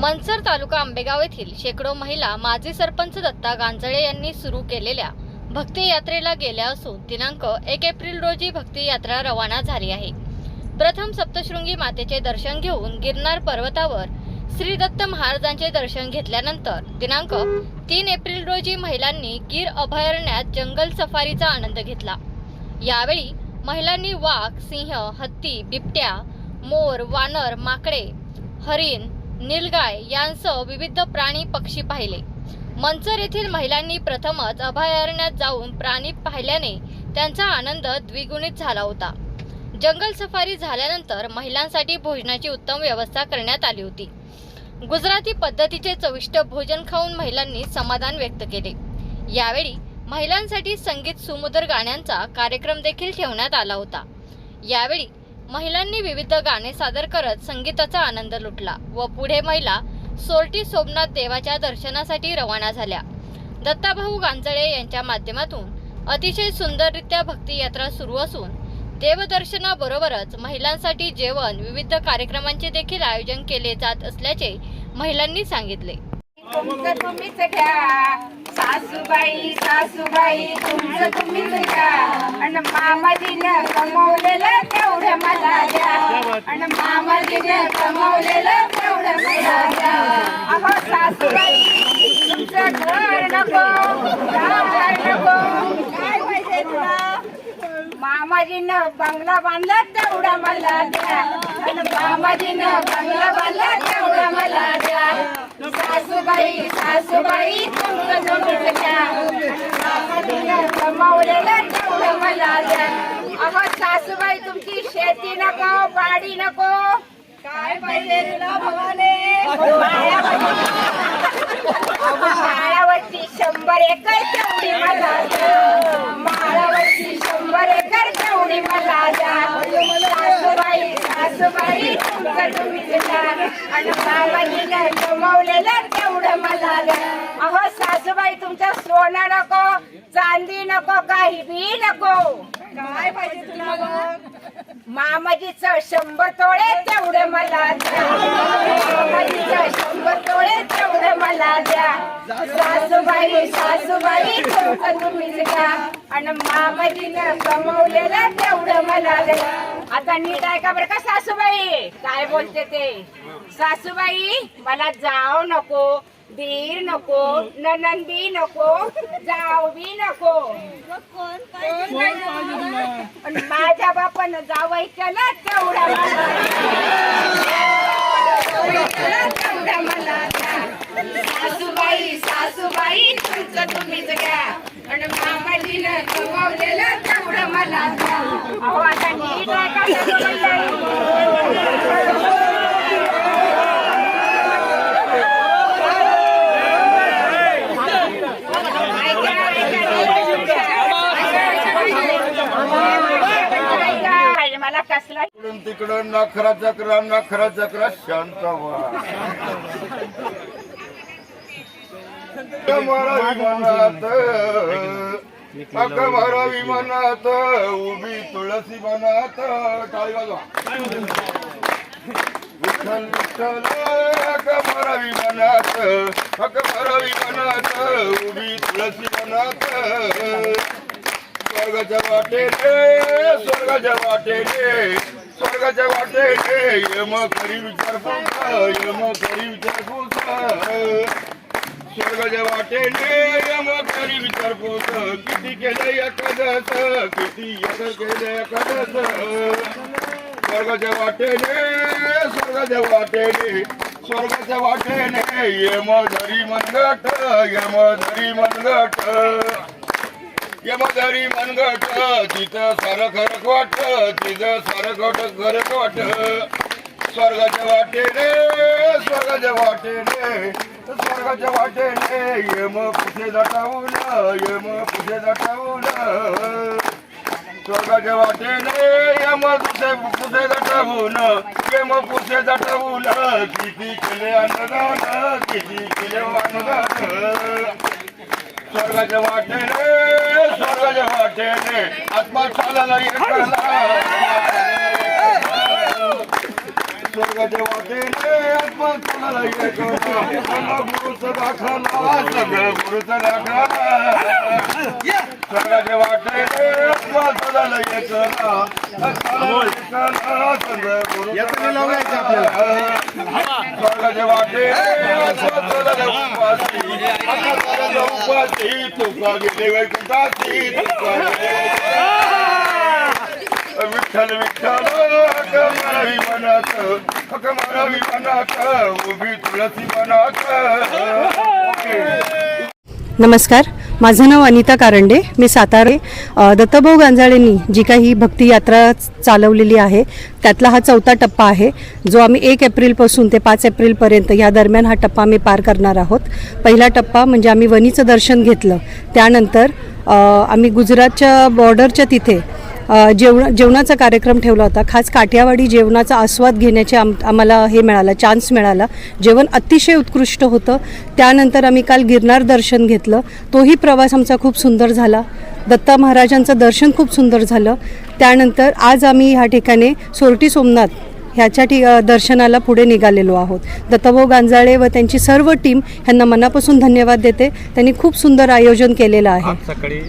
मनसर तालुका आंबेगाव येथील शेकडो महिला माजी सरपंच दत्ता गांजळे यांनी सुरू केलेल्या भक्ती यात्रेला गेल्या असून दिनांक एक एप्रिल रोजी भक्ती यात्रा रवाना झाली आहे. प्रथम सप्तशृंगी मातेचे दर्शन घेऊन गिरनार पर्वतावर श्री दत्त महाराजांचे दर्शन घेतल्यानंतर दिनांक तीन एप्रिल रोजी महिलांनी गीर अभयारण्यात जंगल सफारीचा आनंद घेतला. यावेळी महिलांनी वाघ सिंह हत्ती बिबट्या मोर वानर माकडे हरिण निलगाय यांसह विविध प्राणी पक्षी पाहिले. मंचर येथील महिलांनी प्रथमच अभयारण्यात जाऊन प्राणी पाहिल्याने त्यांचा आनंद द्विगुणित झाला होता. जंगल सफारी झाल्यानंतर महिलांसाठी भोजनाची उत्तम व्यवस्था करण्यात आली होती. गुजराती पद्धतीचे चविष्ट भोजन खाऊन महिलांनी समाधान व्यक्त केले. यावेळी महिलांसाठी संगीत सुमधुर गाण्यांचा कार्यक्रम देखील ठेवण्यात आला होता. यावेळी महिलांनी विविध गाणे सादर करत संगीताचा आनंद लुटला व पुढे महिला सोरटी सोमनाथ देवाच्या दर्शनासाठी रवाना झाल्या. दत्ताभाऊ गांजळे यांच्या माध्यमातून अतिशय सुंदररित्या भक्ती यात्रा सुरू असून देवदर्शनाबरोबरच महिलांसाठी जेवण विविध कार्यक्रमांचे देखील आयोजन केले जात असल्याचे महिलांनी सांगितले. सासूबाई सासूबाई तुमचं तुम्हीच घ्या. आणि मामाजीनं कमवलेलं कमवलेलं तेवढं मला अहो सासूबाई तुमचं घर नको दार नको. काय पाहिजे तुला? मामाजीनं बंगला बांधला तेवढा मला द्या. मामाजीनं बंगला बांधला तेवढा मला द्या. सासूबाई सासूबाई तुमचं जमीन घ्या मामाजीनं कमावलेलं तेवढं मला द्या. अहो सासूबाई तुमची शेती नको बाडी नको. काय पाहिजे तुला भवाने? माळावरची शंभर एकर तेवढी मला द्या. माळावरची शंभर एकर तेवढी मला द्या. सासूबाई सासूबाई तुमचं तुम्ही द्या आणि बाबाजीनं कमवलेलं तेवढं मला अहो सासूबाई तुमचं सोनं नको चांदी नको काही बी नको. काय पाहिजे तुला मामाजीच शंभर तोळे तेवढं मला द्या. मामाजीचं शंभर तोळे तेवढं मला द्या. सासूबाई सासूबाई तुमचं तुम्हीच घ्या. आणि मामाजीनं कमवलेलं तेवढं मला द्या. आता नीट आहे का बरं का सासूबाई. काय बोलते ते? सासूबाई मला जाव नको दीर नको ननंदी नको जाव बी नको. पण माझ्या बापानं जावई ना तेवढा मला. तेवढा मला. सासूबाई सासूबाई तुमचं तुम्हीच घ्या. आणि मामाजीनं कमावलेलं तेवढं मला अहो आता नीट ऐका तिकडं नखरा चक्रा नखरा चक्रा शांत व्हा. मारा विमानात. उभी तुळशी मनात. टाळी बाजवा विठ्ठल विठ्ठल अक मारा विमानात. अक मारा विमानात. उभी तुळशी मनात. स्वर्गाच्या वाटेने स्वर्गाच्या वाटेने स्वर्गाच्या वाटेने. यम खरी विचारपूस यम खरी विचारपूस. स्वर्गाच्या वाटेने यम खरी विचारपूस किती केलं एखादस किती यक केलं एखादस स्वर्गाच्या वाटेने स्वर्गाच्या वाटेने स्वर्गाच्या वाटेने यम धरी मनगट यम धरी मनगट यम यमदारी मनगट तिथं सारं खरक वाट तिथं सारं खट खरक वाट. स्वर्गाच्या वाटेने स्वर्गाच्या वाटेने स्वर्गाच्या वाटेने यम कुठे ये यम कुठे जाटावून स्वर्गाच्या वाटेने यम कुठे कुठे ये यम कुठे जाटावून किती केले अन्नदान किती केले अन्नदान स्वर्गाच्या वाटेने स्वर्गाच्या वाटेने आत्मा चालला तुका गेले वैकुंठासी तुका गेले विठ्ठल विठ्ठल मारावी मनात हक मारावी मनात उभी तुळसी मनात. नमस्कार माझं नाव अनिता कारंडे मी सातारे. दत्तभाऊ गांजाळेंनी जी काही भक्ती यात्रा चालवलेली आहे त्यातला हा चौथा टप्पा आहे जो आम्ही एक एप्रिलपासून ते पाच एप्रिलपर्यंत या दरम्यान हा टप्पा आम्ही पार करणार आहोत. पहिला टप्पा म्हणजे आम्ही वणीचं दर्शन घेतलं. त्यानंतर आम्ही गुजरातच्या बॉर्डरच्या तिथे जेवण जेवणाचा कार्यक्रम ठेवला होता. खास काठियावाडी जेवणाचा आस्वाद घेण्याचे आम आम्हाला हे मिळालं चान्स मिळाला. जेवण अतिशय उत्कृष्ट होतं. त्यानंतर आम्ही काल गिरनार दर्शन घेतलं. तोही प्रवास आमचा खूप सुंदर झाला. दत्ता महाराजांचं दर्शन खूप सुंदर झालं. त्यानंतर आज आम्ही ह्या ठिकाणी सोरटी सोमनाथ ह्याच्या ठि दर्शनाला पुढे निघालेलो आहोत. दत्ताभाऊ गांजाळे व त्यांची सर्व टीम ह्यांना मनापासून धन्यवाद देते. त्यांनी खूप सुंदर आयोजन केलेलं आहे. सकाळी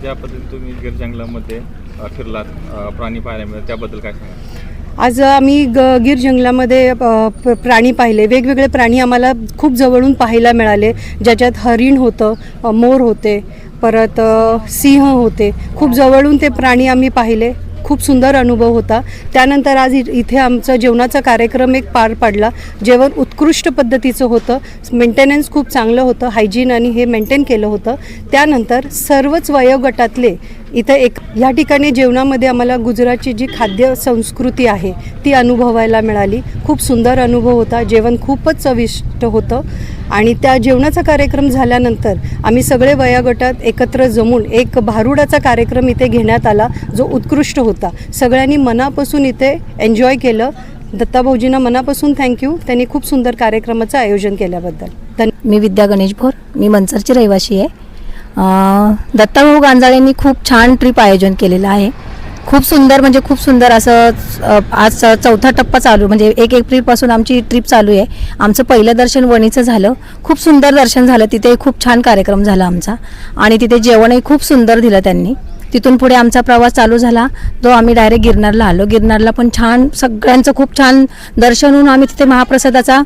ज्या पद्धतीने तुम्ही गिरजंगलामध्ये फिरलात प्राणी पाहायला मिळाले त्याबद्दल काय सांगा आज आम्ही ग गीर जंगलामध्ये प्राणी पाहिले. वेगवेगळे प्राणी आम्हाला खूप जवळून पाहायला मिळाले. ज्याच्यात हरिण होतं मोर होते परत सिंह होते. खूप जवळून ते प्राणी आम्ही पाहिले. खूप सुंदर अनुभव होता. त्यानंतर आज इ- इथे आमचा जेवणाचा कार्यक्रम एक पार पडला. जेवण उत्कृष्ट पद्धतीचं होतं. मेंटेनन्स खूप चांगलं होतं. हायजीन आणि हे मेंटेन केलं होतं. त्यानंतर सर्वच वयोगटातले इथं एक या ठिकाणी जेवणामध्ये आम्हाला गुजरातची जी खाद्य संस्कृती आहे ती अनुभवायला मिळाली. खूप सुंदर अनुभव होता. जेवण खूपच चविष्ट होतं. आणि त्या जेवणाचा कार्यक्रम झाल्यानंतर आम्ही सगळे वयोगटात एकत्र जमून एक भारुडाचा कार्यक्रम इथे घेण्यात आला जो उत्कृष्ट होता. सगळ्यांनी मनापासून इथे एन्जॉय केलं. दत्ताभाऊजींना मनापासून थँक्यू त्यांनी खूप सुंदर कार्यक्रमाचं आयोजन केल्याबद्दल. धन्यवाद मी विद्या गणेश भोर. मी मनसरची रहिवासी आहे. दत्ताभाऊ गांजाळेंनी खूप छान ट्रिप आयोजन केलेलं आहे. खूप सुंदर म्हणजे खूप सुंदर असं आज चौथा टप्पा चालू म्हणजे एक एप्रिलपासून आमची ट्रिप चालू आहे. आमचं पहिलं दर्शन वणीचं झालं. खूप सुंदर दर्शन झालं. तिथे खूप छान कार्यक्रम झाला आमचा. आणि तिथे जेवणही खूप सुंदर दिलं त्यांनी. तिथून पुढे आमचा प्रवास चालू झाला. तो आम्ही डायरेक्ट गिरनारला आलो. गिरनारला पण छान सगळ्यांचं खूप छान दर्शन होऊन आम्ही तिथे महाप्रसादाचा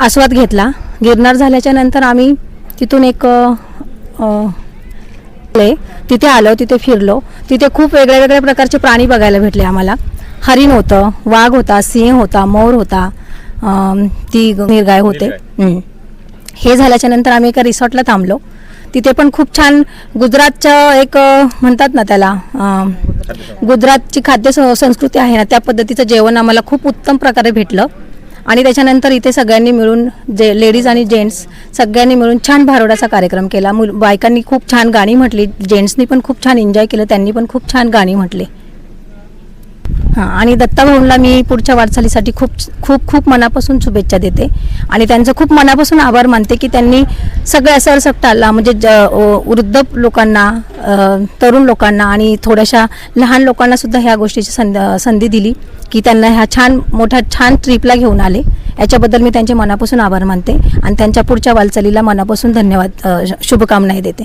आस्वाद घेतला. गिरनार झाल्याच्यानंतर आम्ही तिथून एक तिथे आलो तिथे फिरलो. तिथे खूप वेगळ्या वेगळ्या प्रकारचे प्राणी बघायला भेटले आम्हाला. हरिण होतं वाघ होता सिंह होता मोर होता ती निर्गाय होते. हे झाल्याच्यानंतर आम्ही एका रिसॉर्टला थांबलो. तिथे पण खूप छान गुजरातच्या एक म्हणतात ना त्याला गुजरातची खाद्य संस्कृती आहे ना त्या पद्धतीचं जेवण आम्हाला खूप उत्तम प्रकारे भेटलं. आणि त्याच्यानंतर इथे सगळ्यांनी मिळून जे लेडीज आणि जेंट्स सगळ्यांनी मिळून छान भारुडाचा कार्यक्रम केला. मुल बायकांनी खूप छान गाणी म्हटली. जेंट्सनी पण खूप छान एन्जॉय केलं. त्यांनी पण खूप छान गाणी म्हटली. हां आणि दत्ता भाऊंला मी पुढच्या वाटचालीसाठी खूप खूप खूप मनापासून शुभेच्छा देते. आणि त्यांचं खूप मनापासून आभार मानते की त्यांनी सगळ्या सरसकटाला म्हणजे ज वृद्ध लोकांना तरुण लोकांना आणि थोड्याशा लहान लोकांनासुद्धा ह्या गोष्टीची संध संधी दिली की त्यांना ह्या छान मोठ्या छान ट्रिपला घेऊन आले. याच्याबद्दल मी त्यांचे मनापासून आभार मानते आणि त्यांच्या पुढच्या वाटचालीला मनापासून धन्यवाद शुभकामनाही देते.